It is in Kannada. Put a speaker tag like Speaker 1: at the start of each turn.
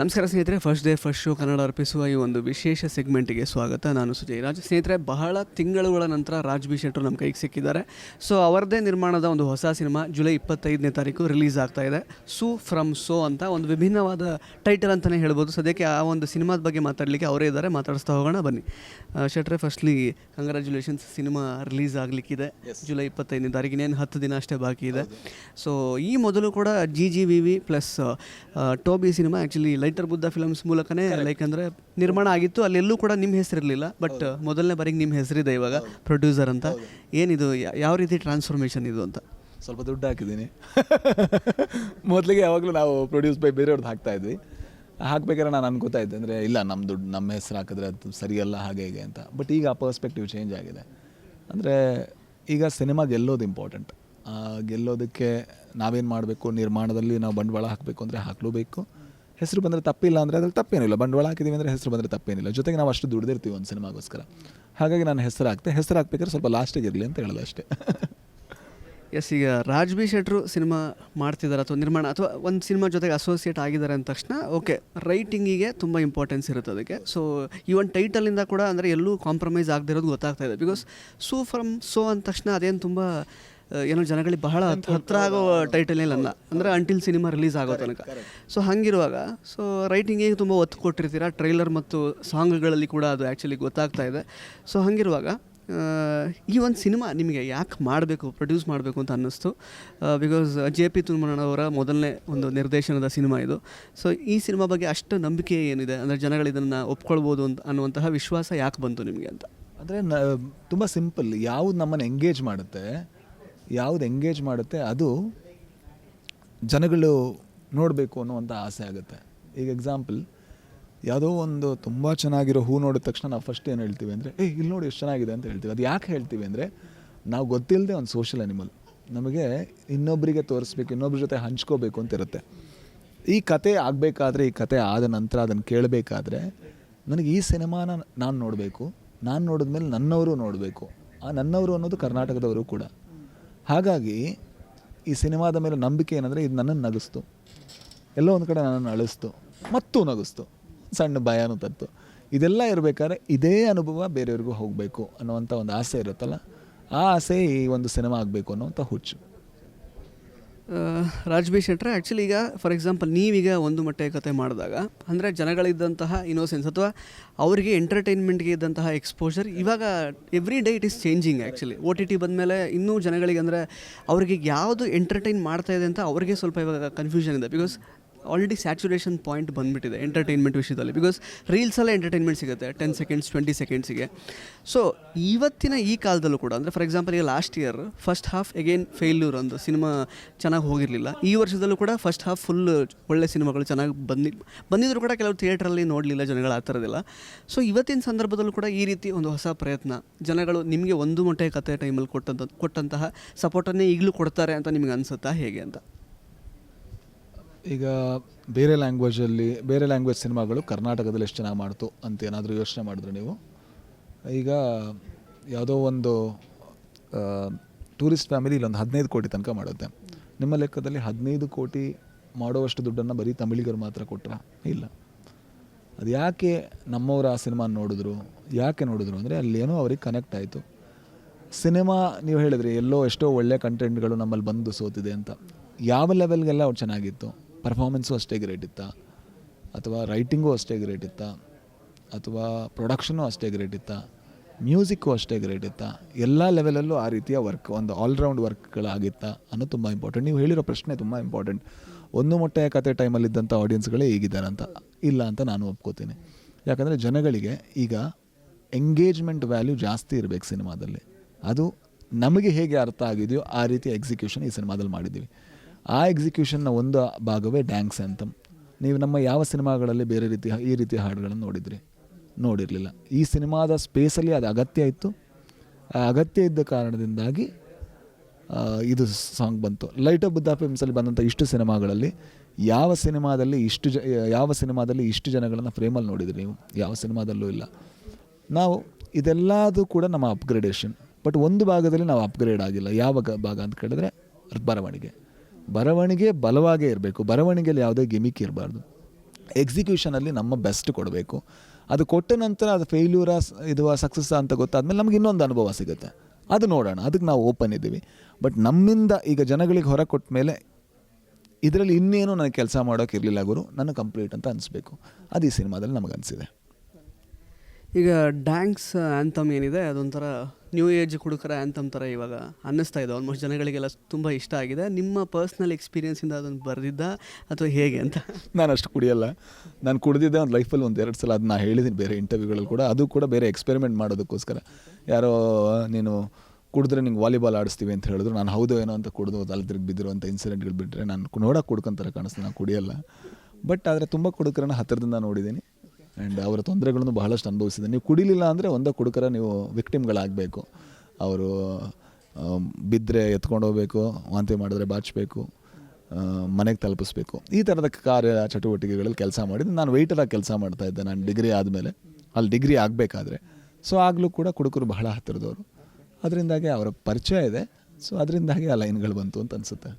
Speaker 1: ನಮಸ್ಕಾರ ಸ್ನೇಹಿತರೆ first day first show Kannada ಅರ್ಪಿಸುವ ಈ ಒಂದು ವಿಶೇಷ ಸೆಗ್ಮೆಂಟಿಗೆ ಸ್ವಾಗತ. ನಾನು ಸುಜಯ್. ರಾಜ್ ಸ್ನೇಹಿತರೆ ಬಹಳ ತಿಂಗಳುಗಳ ನಂತರ ರಾಜ್ ಬಿ ಶೆಟ್ಟರು ನಮ್ಮ ಕೈಗೆ ಸಿಕ್ಕಿದ್ದಾರೆ. ಸೊ ಅವರದೇ ನಿರ್ಮಾಣದ ಒಂದು ಹೊಸ ಸಿನಿಮಾ ಜುಲೈ ಇಪ್ಪತ್ತೈದನೇ ತಾರೀಕು ರಿಲೀಸ್ ಆಗ್ತಾ ಇದೆ. ಸು ಫ್ರಮ್ ಸೋ ಅಂತ ಒಂದು ವಿಭಿನ್ನವಾದ ಟೈಟಲ್ ಅಂತಲೇ ಹೇಳ್ಬೋದು. ಸದ್ಯಕ್ಕೆ ಆ ಒಂದು ಸಿನಿಮಾದ ಬಗ್ಗೆ ಮಾತಾಡಲಿಕ್ಕೆ ಅವರೇ ಇದ್ದಾರೆ. ಮಾತಾಡಿಸ್ತಾ ಹೋಗೋಣ ಬನ್ನಿ. ಶೆಟ್ರೆ ಫಸ್ಟ್ಲಿ ಕಂಗ್ರ್ಯಾಚುಲೇಷನ್ಸ್ ಸಿನಿಮಾ ರಿಲೀಸ್ ಆಗಲಿಕ್ಕಿದೆ. ಜುಲೈ ಇಪ್ಪತ್ತೈದನೇ ತಾರೀಕು ಇನ್ನೇನು ಹತ್ತು ದಿನ ಅಷ್ಟೇ ಬಾಕಿ ಇದೆ. ಸೊ ಈ ಮೊದಲು ಕೂಡ G G V V plus Toby cinema actually Lighter Buddha Films ಮೂಲಕನೇ ಲೈಕ್ ಅಂದ್ರೆ ನಿರ್ಮಾಣ ಆಗಿತ್ತು. ಅಲ್ಲೆಲ್ಲೂ ಕೂಡ ನಿಮ್ಮ ಹೆಸರಿರಲಿಲ್ಲ ಬಟ್ ಮೊದಲನೇ ಬಾರಿಗೆ ನಿಮ್ಮ ಹೆಸರಿದೆ ಇವಾಗ ಪ್ರೊಡ್ಯೂಸರ್ ಅಂತ. ಏನಿದು ಯಾ- ಯಾವ ರೀತಿ ಟ್ರಾನ್ಸ್ಫಾರ್ಮೇಶನ್ ಇದು ಅಂತ?
Speaker 2: ಸ್ವಲ್ಪ ದುಡ್ಡು ಹಾಕಿದ್ದೀನಿ. ಮೊದಲಿಗೆ ಯಾವಾಗಲೂ ನಾವು ಪ್ರೊಡ್ಯೂಸ್ ಬೈ ಬೇರೆಯವ್ರದ್ದು ಹಾಕ್ತಾ ಇದ್ವಿ. ಹಾಕ್ಬೇಕಾದ್ರೆ ನಾನು ಅನ್ಕೋತಾ ಇದ್ದೆ ಅಂದರೆ ಇಲ್ಲ ನಮ್ಮ ದುಡ್ಡು ನಮ್ಮ ಹೆಸರು ಹಾಕಿದ್ರೆ ಅದು ಸರಿಯಲ್ಲ ಹಾಗೆ ಹೀಗೆ ಅಂತ. ಬಟ್ ಈಗ ಆ ಪರ್ಸ್ಪೆಕ್ಟಿವ್ ಚೇಂಜ್ ಆಗಿದೆ. ಅಂದರೆ ಈಗ ಸಿನಿಮಾ ಗೆಲ್ಲೋದು ಇಂಪಾರ್ಟೆಂಟ್ ಗೆಲ್ಲೋದಕ್ಕೆ ನಾವೇನು ಮಾಡಬೇಕು? ನಿರ್ಮಾಣದಲ್ಲಿ ನಾವು ಬಂಡವಾಳ ಹಾಕಬೇಕು ಅಂದರೆ ಹಾಕಲೇಬೇಕು ಹೆಸರು ಬಂದರೆ ತಪ್ಪಿಲ್ಲ ಅಂದರೆ ಅದ್ರಲ್ಲಿ ತಪ್ಪೇನಿಲ್ಲ ಬಂಡವಾಳ ಹಾಕಿದ್ದೀವಿ ಅಂದರೆ ಹೆಸರು ಬಂದರೆ ತಪ್ಪೇನಿಲ್ಲ. ಜೊತೆಗೆ ನಾವು ಅಷ್ಟು ದುಡ್ದಿರ್ತೀವಿ ಒಂದು ಸಿನಿಮಾಗೋಸ್ಕರ. ಹಾಗಾಗಿ ನಾನು ಹೆಸರು ಹಾಕ್ತೆ. ಹೆಸರು ಹಾಕ್ಬೇಕಾದ್ರೆ ಸ್ವಲ್ಪ ಲಾಸ್ಟಿಗೆ ಇರಲಿ ಅಂತ ಹೇಳೋದು ಅಷ್ಟೇ.
Speaker 1: ಎಸ್ ಈಗ ರಾಜ್ ಬಿ ಶೆಟ್ರು ಸಿನಿಮಾ ಮಾಡ್ತಿದ್ದಾರೆ ಅಥವಾ ನಿರ್ಮಾಣ ಅಥವಾ ಒಂದು ಸಿನಿಮಾ ಜೊತೆಗೆ ಅಸೋಸಿಯೇಟ್ ಆಗಿದ್ದಾರೆ ಅಂದ ತಕ್ಷಣ ಓಕೆ ರೈಟಿಂಗಿಗೆ ತುಂಬ ಇಂಪಾರ್ಟೆನ್ಸ್ ಇರುತ್ತೆ ಅದಕ್ಕೆ. ಸೊ ಈ ಒಂದು ಟೈಟಲಿಂದ ಕೂಡ ಅಂದರೆ ಎಲ್ಲೂ ಕಾಂಪ್ರಮೈಸ್ ಆಗದಿರೋದು ಗೊತ್ತಾಗ್ತಾ ಇದೆ. ಬಿಕಾಸ್ ಸೂ ಫ್ರಮ್ ಸೋ ಅಂದ ತಕ್ಷಣ ಅದೇನು ತುಂಬ ಏನೋ ಜನಗಳಿಗೆ ಬಹಳ ಹತ್- ಹತ್ರ ಆಗೋ ಟೈಟಲ್ ಇಲ್ಲ ಅಂದರೆ ಅಂಟಿಲ್ ಸಿನಿಮಾ ರಿಲೀಸ್ ಆಗೋ ತನಕ. ಸೊ ಹಂಗಿರುವಾಗ ಸೊ ರೈಟಿಂಗಿಗೆ ತುಂಬ ಒತ್ತು ಕೊಟ್ಟಿರ್ತೀರ? ಟ್ರೈಲರ್ ಮತ್ತು ಸಾಂಗ್ಗಳಲ್ಲಿ ಕೂಡ ಅದು ಆ್ಯಕ್ಚುಲಿ ಗೊತ್ತಾಗ್ತಾ ಇದೆ. ಸೊ ಹಂಗಿರುವಾಗ ಈ ಒಂದು ಸಿನಿಮಾ ನಿಮಗೆ ಯಾಕೆ ಮಾಡಬೇಕು ಪ್ರೊಡ್ಯೂಸ್ ಮಾಡಬೇಕು ಅಂತ ಅನ್ನಿಸ್ತು. ಬಿಕಾಸ್ ಜೆ ಪಿ ತುಮನವರ ಮೊದಲನೇ ಒಂದು ನಿರ್ದೇಶನದ ಸಿನಿಮಾ ಇದು. ಸೊ ಈ ಸಿನಿಮಾ ಬಗ್ಗೆ ಅಷ್ಟು ನಂಬಿಕೆ ಏನಿದೆ? ಅಂದರೆ ಜನಗಳು ಇದನ್ನು ಒಪ್ಕೊಳ್ಬೋದು ಅಂತ ಅನ್ನುವಂತಹ ವಿಶ್ವಾಸ ಯಾಕೆ ಬಂತು ನಿಮಗೆ ಅಂತ?
Speaker 2: ಅಂದರೆ ನ ತುಂಬ ಸಿಂಪಲ್ ಯಾವುದು ನಮ್ಮನ್ನು ಎಂಗೇಜ್ ಮಾಡುತ್ತೆ ಯಾವುದು ಎಂಗೇಜ್ ಮಾಡುತ್ತೆ ಅದು ಜನಗಳು ನೋಡಬೇಕು ಅನ್ನುವಂಥ ಆಸೆ ಆಗುತ್ತೆ. ಈಗ ಎಕ್ಸಾಂಪಲ್ ಯಾವುದೋ ಒಂದು ತುಂಬ ಚೆನ್ನಾಗಿರೋ ಹೂ ನೋಡಿದ ತಕ್ಷಣ ನಾವು ಫಸ್ಟ್ ಏನು ಹೇಳ್ತೀವಿ ಅಂದರೆ ಏ ಇಲ್ಲಿ ನೋಡಿ ಎಷ್ಟು ಚೆನ್ನಾಗಿದೆ ಅಂತ ಹೇಳ್ತೀವಿ. ಅದು ಯಾಕೆ ಹೇಳ್ತೀವಿ ಅಂದರೆ, ನಾವು ಗೊತ್ತಿಲ್ಲದೆ ಒಂದು ಸೋಷಿಯಲ್ ಅನಿಮಲ್ ನಮಗೆ ಇನ್ನೊಬ್ಬರಿಗೆ ತೋರಿಸ್ಬೇಕು, ಇನ್ನೊಬ್ರ ಜೊತೆ ಹಂಚ್ಕೋಬೇಕು ಅಂತ ಇರುತ್ತೆ. ಈ ಕತೆ ಆಗಬೇಕಾದ್ರೆ, ಈ ಕತೆ ಆದ ನಂತರ ಅದನ್ನು ಕೇಳಬೇಕಾದ್ರೆ, ನನಗೆ ಈ ಸಿನಿಮಾನ ನಾನು ನೋಡಬೇಕು. ನಾನು ನೋಡಿದ್ಮೇಲೆ ನನ್ನವರು ನೋಡಬೇಕು. ಆ ನನ್ನವರು ಅನ್ನೋದು ಕರ್ನಾಟಕದವರು ಕೂಡ. ಹಾಗಾಗಿ ಈ ಸಿನಿಮಾದ ಮೇಲೆ ನಂಬಿಕೆ ಏನಂದರೆ ಇದು ನನ್ನನ್ನು ನಗಿಸ್ತು. ಎಲ್ಲೋ ಒಂದು ಕಡೆ ನನ್ನನ್ನು ಅಳಿಸ್ತು. ಮತ್ತು ನಗಿಸ್ತು. ಸಣ್ಣ ಭಯನೂ ತತ್ತು. ಇದೆಲ್ಲ ಇರಬೇಕಾದ್ರೆ ಇದೇ ಅನುಭವ ಬೇರೆಯವ್ರಿಗೂ ಹೋಗಬೇಕು ಅನ್ನೋವಂಥ ಒಂದು ಆಸೆ ಇರುತ್ತಲ್ಲ? ಆ ಆಸೆ ಈ ಒಂದು ಸಿನಿಮಾ ಆಗಬೇಕು ಅನ್ನೋವಂಥ ಹುಚ್ಚು.
Speaker 1: ಆ, ರಾಜ್ ಬಿ ಶೆಟ್ರೆ ಆ್ಯಕ್ಚುಲಿ ಈಗ ಫಾರ್ ಎಕ್ಸಾಂಪಲ್ ನೀವೀಗ ಒಂದು ಮಟ್ಟೆ ಕತೆ ಮಾಡಿದಾಗ ಅಂದರೆ ಜನಗಳಿದ್ದಂತಹ ಇನೋಸೆನ್ಸ್ ಅಥವಾ ಅವರಿಗೆ ಎಂಟರ್ಟೈನ್ಮೆಂಟ್ಗೆ ಇದ್ದಂತಹ ಎಕ್ಸ್ಪೋಜರ್ ಇವಾಗ every day it is changing actually O T T ಬಂದಮೇಲೆ ಇನ್ನೂ ಜನಗಳಿಗೆ ಅಂದರೆ ಅವ್ರಿಗೆ ಯಾವುದು ಎಂಟರ್ಟೈನ್ ಮಾಡ್ತಾ ಇದೆ ಅಂತ ಅವ್ರಿಗೆ ಸ್ವಲ್ಪ ಇವಾಗ ಕನ್ಫ್ಯೂಷನ್ ಇದೆ. ಬಿಕಾಸ್ ಆಲ್ರೆಡಿ ಸ್ಯಾಚುರೇಷನ್ ಪಾಯಿಂಟ್ ಬಂದುಬಿಟ್ಟಿದೆ ಎಂಟರ್ಟೈನ್ಮೆಂಟ್ ವಿಷಯದಲ್ಲಿ. ಬಿಕಾಸ್ ರೀಲ್ಸಲ್ಲೇ ಎಂಟರ್ಟೈನ್ಮೆಂಟ್ ಸಿಗುತ್ತೆ ಟೆನ್ ಸೆಕೆಂಡ್ಸ್ ಟ್ವೆಂಟಿ ಸೆಕೆಂಡ್ಸಿಗೆ ಸೊ ಇವತ್ತಿನ ಈ ಕಾಲದಲ್ಲೂ ಕೂಡ, ಅಂದರೆ ಫಾರ್ ಎಕ್ಸಾಂಪಲ್ ಈಗ last year first half again failure ಒಂದು ಸಿನಿಮಾ ಚೆನ್ನಾಗಿ ಹೋಗಿರಲಿಲ್ಲ. ಈ ವರ್ಷದಲ್ಲೂ ಕೂಡ ಫಸ್ಟ್ ಹಾಫ್ ಫುಲ್ ಒಳ್ಳೆ ಸಿನಿಮಾಗಳು ಚೆನ್ನಾಗಿ ಬಂದಿ, ಬಂದಿದ್ರು ಕೂಡ ಕೆಲವು ಥಿಯೇಟ್ರಲ್ಲಿ ನೋಡಲಿಲ್ಲ ಜನಗಳು ಆ ಥರದಿಲ್ಲ ಸೊ ಇವತ್ತಿನ ಸಂದರ್ಭದಲ್ಲೂ ಕೂಡ ಈ ರೀತಿ ಒಂದು ಹೊಸ ಪ್ರಯತ್ನ. ಜನಗಳು ನಿಮಗೆ ಒಂದು ಮೊಟ್ಟೆ ಕತೆ ಟೈಮಲ್ಲಿ ಕೊಟ್ಟಂತ, ಕೊಟ್ಟಂತಹ ಸಪೋರ್ಟನ್ನೇ ಈಗಲೂ ಕೊಡ್ತಾರೆ ಅಂತ ನಿಮಗೆ ಅನಿಸುತ್ತಾ ಹೇಗೆ ಅಂತ?
Speaker 2: ಈಗ ಬೇರೆ ಲ್ಯಾಂಗ್ವೇಜಲ್ಲಿ ಬೇರೆ ಲ್ಯಾಂಗ್ವೇಜ್ ಸಿನಿಮಾಗಳು ಕರ್ನಾಟಕದಲ್ಲಿ ಎಷ್ಟು ಚೆನ್ನಾಗಿ ಮಾಡ್ತು ಅಂತ ಏನಾದರೂ ಯೋಚನೆ ಮಾಡಿದ್ರೆ ನೀವು? ಈಗ ಯಾವುದೋ ಒಂದು ಟೂರಿಸ್ಟ್ ಫ್ಯಾಮಿಲಿ ಇಲ್ಲೊಂದು ಹದಿನೈದು ಕೋಟಿ ತನಕ ಮಾಡುತ್ತೆ. ನಿಮ್ಮ ಲೆಕ್ಕದಲ್ಲಿ ಹದಿನೈದು ಕೋಟಿ ಮಾಡುವಷ್ಟು ದುಡ್ಡನ್ನು ಬರೀ ತಮಿಳಿಗರು ಮಾತ್ರ ಕೊಟ್ಟರೆ ಇಲ್ಲ. ಅದು ಯಾಕೆ ನಮ್ಮವರು ಆ ಸಿನಿಮಾ ನೋಡಿದ್ರು? ಯಾಕೆ ನೋಡಿದ್ರು? ಅಂದರೆ ಅಲ್ಲೇನೋ ಅವ್ರಿಗೆ ಕನೆಕ್ಟ್ ಆಯಿತು. ಸಿನಿಮಾ ನೀವು ಹೇಳಿದ್ರಿ, ಎಲ್ಲೋ ಎಷ್ಟೋ ಒಳ್ಳೆ ಕಂಟೆಂಟ್ಗಳು ನಮ್ಮಲ್ಲಿ ಬಂದು ಸೋತಿದೆ ಅಂತ. ಯಾವ ಲೆವೆಲ್ಗೆಲ್ಲ ಅವ್ರು ಚೆನ್ನಾಗಿತ್ತು? ಪರ್ಫಾರ್ಮೆನ್ಸು ಅಷ್ಟೇ ಗ್ರೇಟ್ ಇತ್ತಾ? ಅಥವಾ ರೈಟಿಂಗು ಅಷ್ಟೇ ಗ್ರೇಟ್ ಇತ್ತಾ? ಅಥವಾ ಪ್ರೊಡಕ್ಷನು ಅಷ್ಟೇ ಗ್ರೇಟ್ ಇತ್ತಾ? ಮ್ಯೂಸಿಕ್ಕು ಅಷ್ಟೇ ಗ್ರೇಟ್ ಇತ್ತಾ? ಎಲ್ಲ ಲೆವೆಲಲ್ಲೂ ಆ ರೀತಿಯ ವರ್ಕ್ ಒಂದು ಆಲ್ರೌಂಡ್ ವರ್ಕ್ಗಳಾಗಿತ್ತಾ ಅನ್ನೋದು ತುಂಬ ಇಂಪಾರ್ಟೆಂಟ್ ನೀವು ಹೇಳಿರೋ ಪ್ರಶ್ನೆ ತುಂಬ ಇಂಪಾರ್ಟೆಂಟ್ ಒಂದು ಮೊಟ್ಟೆಯ ಕತೆ ಟೈಮಲ್ಲಿದ್ದಂಥ ಆಡಿಯನ್ಸ್ಗಳೇ ಈಗಿದ್ದಾರೆ ಅಂತ ಇಲ್ಲ ಅಂತ ನಾನು ಒಪ್ಕೋತೀನಿ. ಯಾಕಂದರೆ ಜನಗಳಿಗೆ ಈಗ ಎಂಗೇಜ್ಮೆಂಟ್ ವ್ಯಾಲ್ಯೂ ಜಾಸ್ತಿ ಇರಬೇಕು ಸಿನಿಮಾದಲ್ಲಿ. ಅದು ನಮಗೆ ಹೇಗೆ ಅರ್ಥ ಆಗಿದೆಯೋ ಆ ರೀತಿ ಎಕ್ಸಿಕ್ಯೂಷನ್ ಈ ಸಿನಿಮಾದಲ್ಲಿ ಮಾಡಿದ್ದೀವಿ. ಆ ಎಕ್ಸಿಕ್ಯೂಷನ್ನ ಒಂದು ಭಾಗವೇ ಡ್ಯಾನ್ಸ್ ಅಂತಮ್ ನೀವು ನಮ್ಮ ಯಾವ ಸಿನಿಮಾಗಳಲ್ಲಿ ಬೇರೆ ರೀತಿ, ಈ ರೀತಿಯ ಹಾಡುಗಳನ್ನು ನೋಡಿದ್ರಿ? ನೋಡಿರಲಿಲ್ಲ. ಈ ಸಿನಿಮಾದ ಸ್ಪೇಸಲ್ಲಿ ಅದು ಅಗತ್ಯ ಇತ್ತು. ಅಗತ್ಯ ಇದ್ದ ಕಾರಣದಿಂದಾಗಿ ಇದು ಸಾಂಗ್ ಬಂತು. ಲೈಟ್ ಆಫ್ ಬುದ್ಧ ಫಿಲ್ಮ್ಸಲ್ಲಿ ಬಂದಂಥ ಇಷ್ಟು ಸಿನಿಮಾಗಳಲ್ಲಿ ಯಾವ ಸಿನಿಮಾದಲ್ಲಿ ಇಷ್ಟು ಜ, ಯಾವ ಸಿನಿಮಾದಲ್ಲಿ ಇಷ್ಟು ಜನಗಳನ್ನು ಫ್ರೇಮಲ್ಲಿ ನೋಡಿದ್ರಿ ನೀವು? ಯಾವ ಸಿನಿಮಾದಲ್ಲೂ ಇಲ್ಲ. ನಾವು ಇದೆಲ್ಲದೂ ಕೂಡ ನಮ್ಮ ಅಪ್ಗ್ರೇಡೇಷನ್ ಬಟ್ ಒಂದು ಭಾಗದಲ್ಲಿ ನಾವು ಅಪ್ಗ್ರೇಡ್ ಆಗಿಲ್ಲ. ಯಾವ ಭಾಗ ಅಂತ ಕೇಳಿದ್ರೆ ಬರವಣಿಗೆ. ಬರವಣಿಗೆ ಬಲವಾಗೇ ಇರಬೇಕು. ಬರವಣಿಗೆಯಲ್ಲಿ ಯಾವುದೇ ಗಿಮಿಕ್ ಇರಬಾರ್ದು. ಎಕ್ಸಿಕ್ಯೂಷನಲ್ಲಿ ನಮ್ಮ ಬೆಸ್ಟ್ ಕೊಡಬೇಕು. ಅದು ಕೊಟ್ಟ ನಂತರ ಅದು ಫೇಲ್ಯೂರ ಇದು ಸಕ್ಸಸ್ ಅಂತ ಗೊತ್ತಾದ್ಮೇಲೆ ನಮ್ಗೆ ಇನ್ನೊಂದು ಅನುಭವ ಸಿಗುತ್ತೆ. ಅದು ನೋಡೋಣ. ಅದಕ್ಕೆ ನಾವು ಓಪನ್ ಇದ್ದೀವಿ. ಬಟ್ ನಮ್ಮಿಂದ ಈಗ ಜನಗಳಿಗೆ ಹೊರ ಕೊಟ್ಟ ಮೇಲೆ ಇದರಲ್ಲಿ ಇನ್ನೇನು ನನಗೆ ಕೆಲಸ ಮಾಡೋಕೆ ಇರಲಿಲ್ಲ ಗುರು ನನಗೆ ಕಂಪ್ಲೀಟ್ ಅಂತ ಅನಿಸ್ಬೇಕು. ಅದು ಈ ಸಿನಿಮಾದಲ್ಲಿ ನಮಗೆ ಅನಿಸಿದೆ.
Speaker 1: ಈಗ ಡ್ಯಾಂಕ್ಸ್ ಆ್ಯಂಥಮ್ ಏನಿದೆ, ಅದೊಂಥರ ನ್ಯೂ ಏಜ್ ಹುಡುಗರ ಆ್ಯಂಥಮ್ ಥರ ಇವಾಗ ಅನ್ನಿಸ್ತಾ ಇದೆ. ಆಲ್ಮೋಸ್ಟ್ ಜನಗಳಿಗೆಲ್ಲ ತುಂಬ ಇಷ್ಟ ಆಗಿದೆ. ನಿಮ್ಮ ಪರ್ಸ್ನಲ್ ಎಕ್ಸ್ಪೀರಿಯನ್ಸಿಂದ ಅದನ್ನು ಬರೆದಿದ್ದ? ಅಥವಾ ಹೇಗೆ ಅಂತ?
Speaker 2: ನಾನು ಅಷ್ಟು ಕುಡಿಯಲ್ಲ. ನಾನು ಕುಡಿದಿದ್ದೆ ಒಂದು ಲೈಫಲ್ಲಿ ಒಂದು ಎರಡು ಸಲ ಅದನ್ನ ಹೇಳಿದ್ದೀನಿ ಬೇರೆ ಇಂಟರ್ವ್ಯೂಗಳಲ್ಲಿ ಕೂಡ. ಅದು ಕೂಡ ಬೇರೆ ಎಕ್ಸ್ಪೆರಿಮೆಂಟ್ ಮಾಡೋದಕ್ಕೋಸ್ಕರ. ಯಾರೋ, ನೀನು ಕುಡಿದ್ರೆ ನಿಂಗೆ ವಾಲಿಬಾಲ್ ಆಡಿಸ್ತೀವಿ ಅಂತ ಹೇಳಿದ್ರು. ನಾನು ಹೌದು ಏನೋ ಅಂತ ಕುಡಿದು ಅಲ್ಲಿ ಬಿದ್ದಿರುವಂಥ ಇನ್ಸಿಡೆಂಟ್ಗಳು ಬಿಟ್ಟರೆ ನಾನು ನೋಡೋಕೆ ಕುಡ್ಕೊಂತಾರೆ ಕಾಣಿಸ್ತು. ನಾನು ಕುಡಿಯಲ್ಲ. ಬಟ್ ಆದರೆ ತುಂಬ ಕುಡುಕರನ್ನ ಹತ್ತಿರದಿಂದ ನೋಡಿದ್ದೀನಿ ಆ್ಯಂಡ್ ಅವರ ತೊಂದರೆಗಳನ್ನು ಬಹಳಷ್ಟು ಅನುಭವಿಸಿದೆ. ನೀವು ಕುಡಿಲಿಲ್ಲ ಅಂದರೆ ಒಂದೇ ಕುಡುಕರ ನೀವು ವಿಕ್ಟಿಮ್ಗಳಾಗಬೇಕು ಅವರು ಬಿದ್ದರೆ ಎತ್ಕೊಂಡು ಹೋಗಬೇಕು, ವಾಂತಿ ಮಾಡಿದ್ರೆ ಬಾಚಬೇಕು ಮನೆಗೆ ತಲುಪಿಸ್ಬೇಕು. ಈ ಥರದ ಕಾರ್ಯ ಚಟುವಟಿಕೆಗಳಲ್ಲಿ ಕೆಲಸ ಮಾಡಿದ್ದು ನಾನು ವೆಯ್ಟರಾಗಿ ಕೆಲಸ ಮಾಡ್ತಾಯಿದ್ದೆ ನಾನು ಡಿಗ್ರಿ ಆದಮೇಲೆ. ಅಲ್ಲಿ ಡಿಗ್ರಿ ಆಗಬೇಕಾದ್ರೆ. ಸೊ ಆಗಲೂ ಕೂಡ ಕುಡುಕರು ಬಹಳ ಹತ್ತಿರದವರು. ಅದರಿಂದಾಗಿ ಅವರ ಪರಿಚಯ ಇದೆ. ಸೊ ಅದರಿಂದಾಗಿ ಆ ಲೈನ್ಗಳು ಬಂತು ಅಂತ ಅನಿಸುತ್ತೆ.